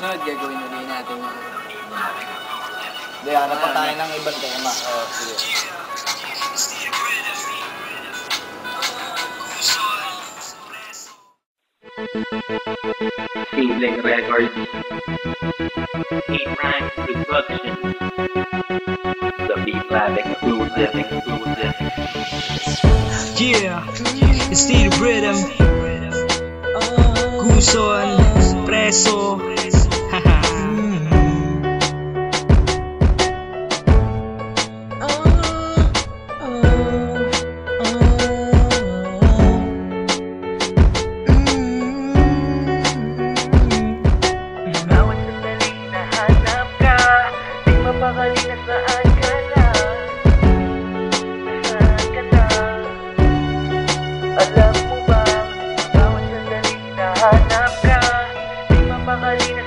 susunod, gagawin ulit natin yung... Hindi, hanap pa tayo ng ibang tema. Oh, sige. Sibling Records. A-Prime Production. The Beat Lab exclusive, exclusive. Yeah, it's the rhythm. Guson, preso. Mapakali na saan ka na Nasaan ka na Alam mo ba Bawat sandali nahanap ka? Di mapakali na